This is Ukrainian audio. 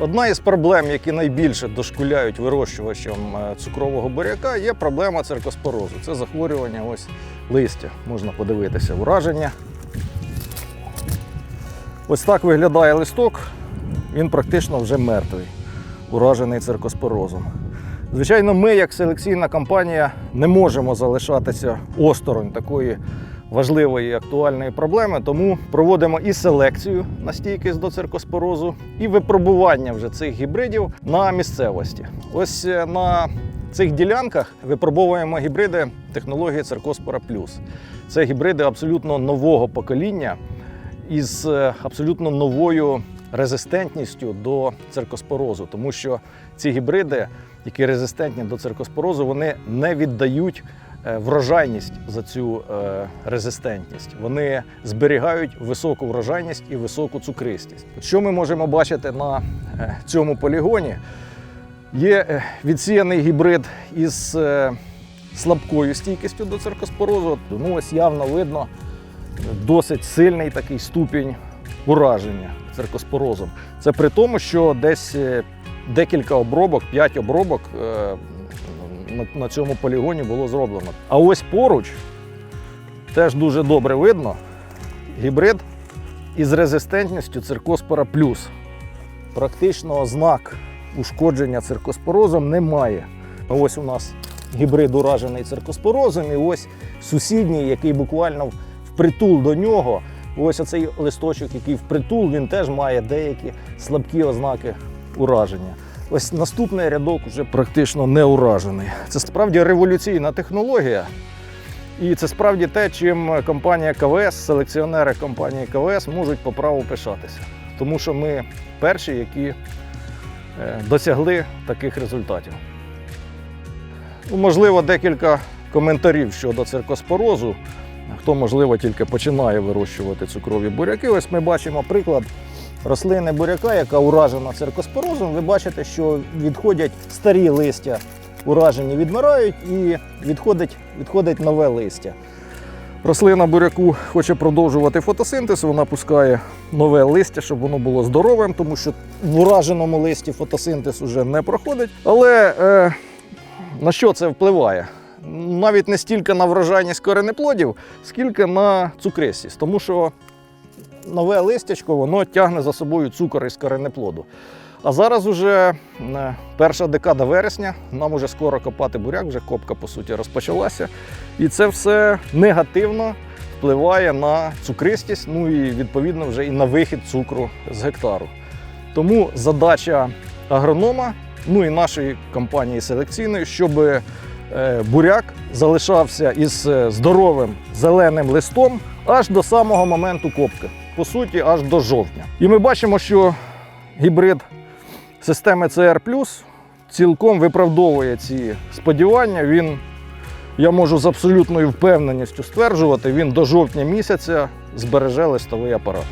Одна із проблем, які найбільше дошкуляють вирощувачам е, цукрового буряка, є проблема циркоспорозу. Це захворювання ось листя. Можна подивитися ураження. Ось так виглядає листок. Він практично вже мертвий, уражений циркоспорозом. Звичайно, ми, як селекційна компанія, не можемо залишатися осторонь такої важливої і актуальної проблеми, тому проводимо і селекцію на стійкість до циркоспорозу, і випробування вже цих гібридів на місцевості. Ось е, на цих ділянках випробовуємо гібриди технології Циркоспора Плюс. Це гібриди абсолютно нового покоління із е, абсолютно новою резистентністю до циркоспорозу, тому що ці гібриди, які резистентні до циркоспорозу, вони не віддають врожайність за цю е, резистентність. Вони зберігають високу врожайність і високу цукристість. Що ми можемо бачити на е, цьому полігоні? Є е, відсіяний гібрид із е, слабкою стійкістю до циркоспорозу. Ну, ось явно видно досить сильний такий ступінь ураження циркоспорозом. Це при тому, що десь е, декілька обробок, 5 обробок е, на, цьому полігоні було зроблено. А ось поруч теж дуже добре видно гібрид із резистентністю циркоспора плюс. Практично ознак ушкодження циркоспорозом немає. Ось у нас гібрид уражений циркоспорозом, і ось сусідній, який буквально впритул до нього. Ось оцей листочок, який впритул, він теж має деякі слабкі ознаки ураження. Ось наступний рядок вже практично не уражений. Це справді революційна технологія. І це справді те, чим компанія КВС, селекціонери компанії КВС можуть по праву пишатися. Тому що ми перші, які е, досягли таких результатів. Ну, можливо, декілька коментарів щодо циркоспорозу. Хто, можливо, тільки починає вирощувати цукрові буряки. Ось ми бачимо приклад рослини буряка, яка уражена циркоспорозом. Ви бачите, що відходять старі листя, уражені відмирають і відходить, відходить нове листя. Рослина буряку хоче продовжувати фотосинтез, вона пускає нове листя, щоб воно було здоровим, тому що в ураженому листі фотосинтез вже не проходить. Але е, на що це впливає? Навіть не стільки на врожайність коренеплодів, скільки на цукристість, тому що нове листячко воно тягне за собою цукор із коренеплоду. А зараз уже е, перша декада вересня, нам уже скоро копати буряк, вже копка по суті розпочалася. І це все негативно впливає на цукристість, ну і відповідно вже і на вихід цукру з гектару. Тому задача агронома, ну і нашої компанії селекційної, щоб е, буряк залишався із е, здоровим зеленим листом аж до самого моменту копки, по суті, аж до жовтня. І ми бачимо, що гібрид системи CR цілком виправдовує ці сподівання. Він, я можу з абсолютною впевненістю стверджувати, він до жовтня місяця збереже листовий апарат.